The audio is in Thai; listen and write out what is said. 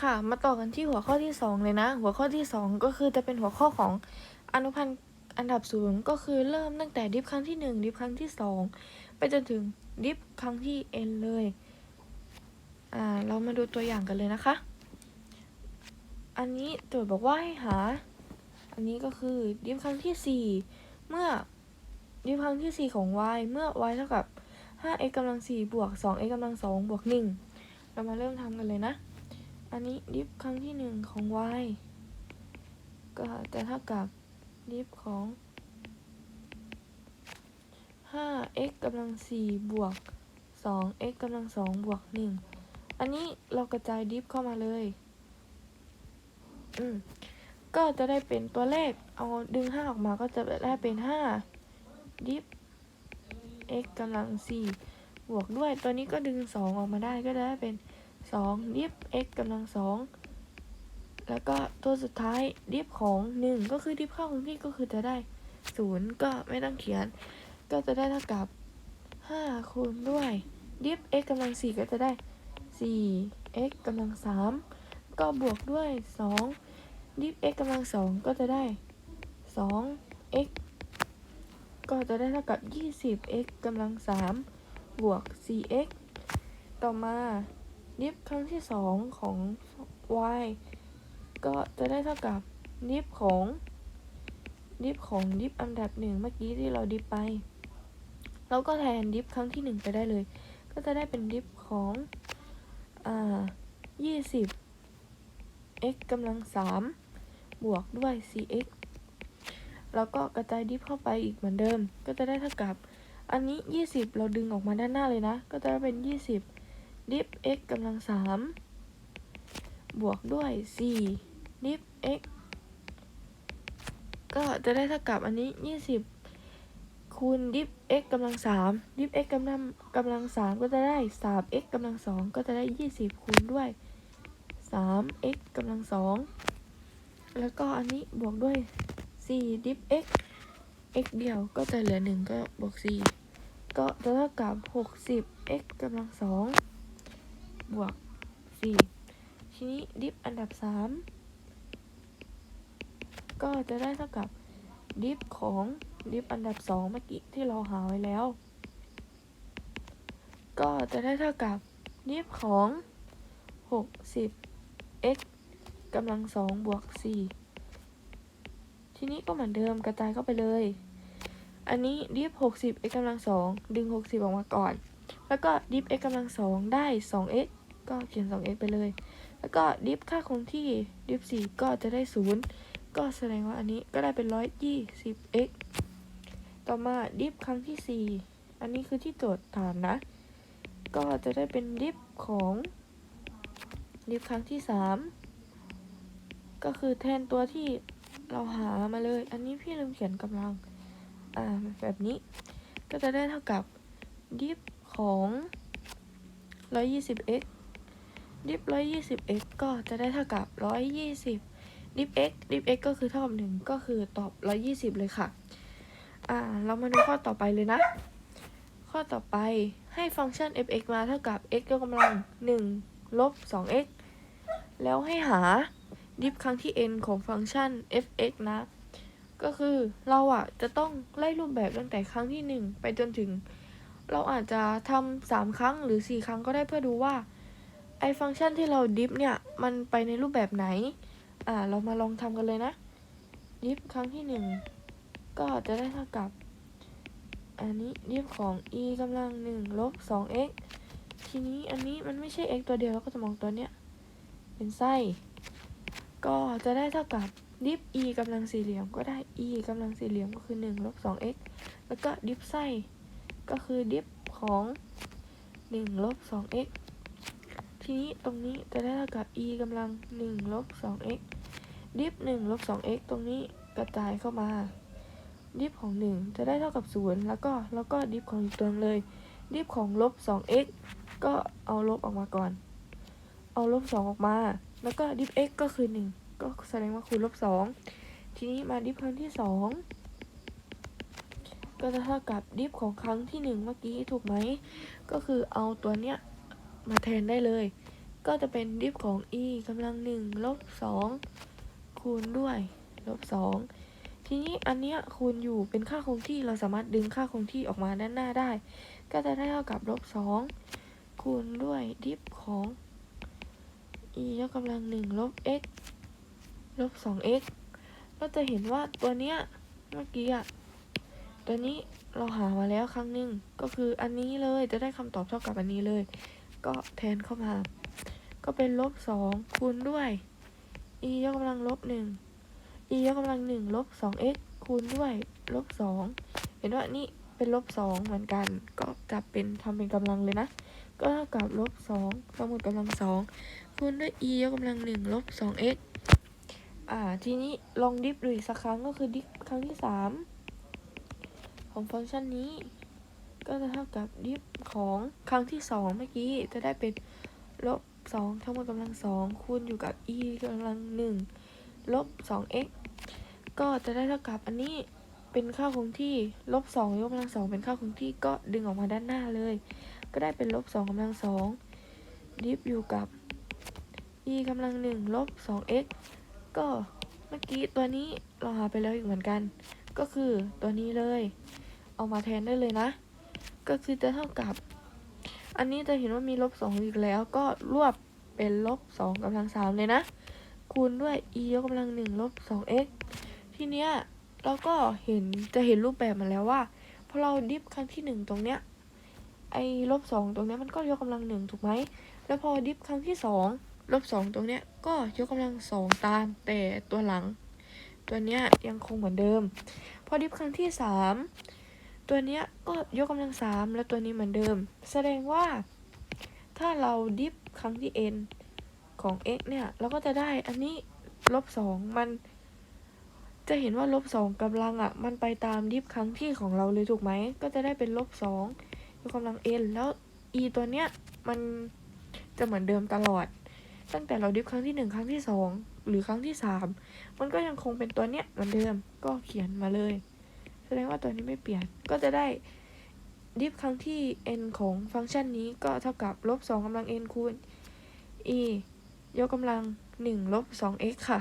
ค่ะ มาต่อกันที่หัวข้อที่สองเลยนะ หัวข้อที่สองก็คือจะเป็นหัวข้อของอนุพันธ์อันดับศูนย์ก็คือเริ่มตั้งแต่ดิฟครั้งที่หนึ่งดิฟครั้งที่สองไปจนถึงดิฟครั้งที่ n เลย อ่า เรามาดูตัวอย่างกันเลยนะคะ อันนี้โจทย์บอกว่าให้หา อันนี้ก็คือดิฟครั้งที่สี่เมื่อดิฟครั้งที่สี่ของ y เมื่อ y เท่ากับ 5x กำลัง4บวก 2x กำลัง2บวก1เรามาเริ่มทำกันเลยนะ อันนี้ดิฟครั้งที่หนึ่งของ y ก็จะเท่ากับดิฟของ 5x กำลัง4บวก 2x กำลัง2บวก 1 อันนี้เรากระจายดิฟเข้ามาเลย อืม ก็จะได้เป็นตัวเลข เอาดึง 5 ออกมาก็จะได้เป็น 5 ดิฟ x กำลัง4บวกด้วย ตัวนี้ก็ดึง 2 ออกมาได้ก็จะได้เป็น 2ดิฟ x กำลัง2แล้วก็ตัวสุดท้ายดิฟของ 1 ก็คือดิฟเข้าของที่ก็คือจะได้ 0 ก็ไม่ต้องเขียน ก็จะได้เท่ากับ 5 คูณด้วยดิฟ x กำลัง4ก็จะได้ 4 x กำลัง3ก็บวกด้วย2ดิฟ x กำลัง2ก็จะได้ 2 x ก็จะได้เท่ากับ 20x กำลัง3บวก 4x ต่อมา ดิฟครั้งที่ 2 ของ y ก็จะได้เท่ากับดิฟของดิฟของดิฟอันดับหนึ่งเมื่อกี้ที่เราดิฟไปเราก็แทนดิฟครั้งที่ 1 ไปได้เลย ก็จะได้เป็นดิฟของอ่า20 x กำลัง 3 บวกด้วย 4x แล้วก็กระจายดิฟเข้าไปอีกเหมือนเดิม ก็จะได้เท่ากับ อันนี้ 20 เราดึงออกมาด้านหน้าเลยนะ ก็จะได้เป็น 20 ดิฟ x กำลัง3บวกด้วย4ดิฟ x ก็จะได้เท่ากับอันนี้ 20 คูณดิฟ x กำลัง3ดิฟ x กำลังกำลัง3ก็จะได้ 3x กำลัง2ก็จะได้ 20 คูณด้วย 3x กำลัง2แล้วก็อันนี้บวกด้วย4ดิฟ x x เดียวก็จะเหลือ 1 ก็บวก4ก็จะเท่ากับ 60 x กำลัง2 บวก4ทีนี้ดิฟอันดับ3ก็จะได้เท่ากับดิฟของดิฟอันดับ2เมื่อกี้ที่เราหาไว้แล้ว ก็จะได้เท่ากับดิฟของ60 x กำลัง2บวก4ทีนี้ก็เหมือนเดิมกระจายเข้าไปเลย อันนี้ดิฟ60 x กำลัง2ดึง60ออกมาก่อน แล้วก็ดิฟ x กำลัง2ได้ 2x ก็เขียน 2x ไปเลย แล้วก็ดิฟค่าคงที่ดิฟ4ก็จะได้ 0 ก็แสดงว่าอันนี้ก็ได้เป็น 120x ต่อมาดิฟครั้งที่ 4 อันนี้คือที่โจทย์ถามนะ ก็จะได้เป็นดิฟของดิฟครั้งที่ 3 ก็คือแทนตัวที่เราหามาเลย อันนี้พี่ลืมเขียนกำลัง อ่าแบบนี้ ก็จะได้เท่ากับดิฟของ 120x ดิฟ 120x ก็จะได้เท่ากับ120ดิฟ x ดิฟ x ก็คือเท่ากับ1ก็คือตอบ120เลยค่ะ อ่า เรามาดูข้อต่อไปเลยนะ ข้อต่อไปให้ฟังก์ชัน f(x) มาเท่ากับ x ยกกำลัง1ลบ 2x แล้วให้หาดิฟครั้งที่ n ของฟังก์ชัน f(x) นะ ก็คือเราอะจะต้องไล่รูปแบบตั้งแต่ครั้งที่ 1 ไปจนถึง เราอาจจะทำสามครั้งหรือ 4 ครั้งก็ได้เพื่อดูว่า ไอฟังก์ชันที่เราดิฟเนี่ย มันไปในรูปแบบไหน อ่า เรามาลองทำกันเลยนะ ดิฟครั้งที่1ก็จะได้เท่ากับ อันนี้ดิฟของ e กำลัง1ลบ 2x ทีนี้อันนี้มันไม่ใช่ x ตัวเดียวเราก็จะมองตัวเนี้ย เป็นไส้ ก็จะได้เท่ากับดิฟ e กำลังสี่เหลี่ยมก็ได้ e กำลังสี่เหลี่ยมก็คือ1ลบ 2x แล้วก็ดิฟไส้ ก็คือดิฟของ1ลบ 2x ทีนี้ตรงนี้จะได้เท่ากับ e กำลัง1ลบ 2x ดิฟ1ลบ 2x ตรงนี้กระจายเข้ามา ดิฟของ 1 จะได้เท่ากับ 0 แล้วก็แล้วก็ดิฟของอีกตัวเลย ดิฟของลบ 2x ก็เอาลบออกมาก่อน เอาลบ 2 ออกมา แล้วก็ดิฟ x ก็คือ 1 ก็แสดงว่าคูณลบ 2 ทีนี้มาดิฟครั้งที่ 2ก็จะเท่ากับดิฟของครั้งที่ 1 เมื่อกี้ถูกไหม ก็คือเอาตัวเนี้ย มาแทนได้เลย ก็จะเป็นดิฟของ e กำลังหนึ่งลบสองคูณด้วยลบสองทีนี้อันเนี้ยคูณอยู่เป็นค่าคงที่เราสามารถดึงค่าคงที่ออกมาด้านหน้าได้ ก็จะได้เท่ากับลบสองคูณด้วยดิฟของ e ยกกำลังหนึ่งลบ x ลบสอง x ก็จะเห็นว่าตัวเนี้ยเมื่อกี้อะตัวนี้เราหามาแล้วครั้งหนึ่งก็คืออันนี้เลยจะได้คำตอบเท่ากับอันนี้เลย ก็แทนเข้ามา ก็เป็นลบสองคูณด้วย e ยกกำลังลบหนึ่ง e ยกกำลังหนึ่งลบสอง x คูณด้วยลบสองเห็นว่านี่เป็นลบสองเหมือนกัน ก็จับเป็นทำเป็นกำลังเลยนะ ก็เท่ากับลบสองสมุดกำลังสองคูณด้วย e ยกกำลังหนึ่งลบสอง x อ่า ทีนี้ลองดิฟดูอีกสักครั้งก็คือดิฟครั้งที่สามของฟังก์ชันนี้ ก็จะเท่ากับดิฟของครั้งที่สองเมื่อกี้จะได้เป็นลบสองทั้งหมดกำลังสองคูณอยู่กับ e กำลังหนึ่งลบสอง x ก็จะได้เท่ากับอันนี้เป็นค่าคงที่ลบสองยกกำลังสองเป็นค่าคงที่ก็ดึงออกมาด้านหน้าเลย ก็ได้เป็นลบสองกำลังสองดิฟอยู่กับ e กำลังหนึ่งลบสอง x ก็เมื่อกี้ตัวนี้เราหาไปแล้วอีกเหมือนกัน ก็คือตัวนี้เลย เอามาแทนได้เลยนะ ก็คือจะเท่ากับ อันนี้จะเห็นว่ามีลบสองอีกแล้วก็รวบเป็นลบสองกำลังสามเลยนะ คูณด้วย e ยกกำลังหนึ่งลบสอง x ทีเนี้ยเราก็เห็นจะเห็นรูปแบบมาแล้วว่าพอเราดิฟครั้งที่หนึ่งตรงเนี้ยไอ้ลบสองตรงเนี้ยมันก็ยกกำลังหนึ่งถูกไหมแล้วพอดิฟครั้งที่สองลบสองตรงเนี้ยก็ยกกำลังสองตามแต่ตัวหลัง ตัวเนี้ยยังคงเหมือนเดิม พอดิฟครั้งที่สาม ตัวเนี้ยก็ยกกำลังสามแล้วตัวนี้เหมือนเดิม แสดงว่า ถ้าเราดิฟครั้งที่ n ของ x เนี่ยเราก็จะได้อันนี้ลบสองมันจะเห็นว่าลบสองกำลังอะ มันไปตามดิฟครั้งที่ของเราเลยถูกไหม ก็จะได้เป็นลบสองยกกำลัง n แล้ว e ตัวเนี้ยมันจะเหมือนเดิมตลอด ตั้งแต่เราดิฟครั้งที่หนึ่งครั้งที่สองหรือครั้งที่สามมันก็ยังคงเป็นตัวเนี้ยเหมือนเดิมก็เขียนมาเลย แสดงว่าตัวนี้ไม่เปลี่ยน ก็จะได้ดิฟครั้งที่ n ของฟังก์ชันนี้ก็เท่ากับลบสองกำลัง n คูณ e ยกกำลัง1ลบ 2x ค่ะ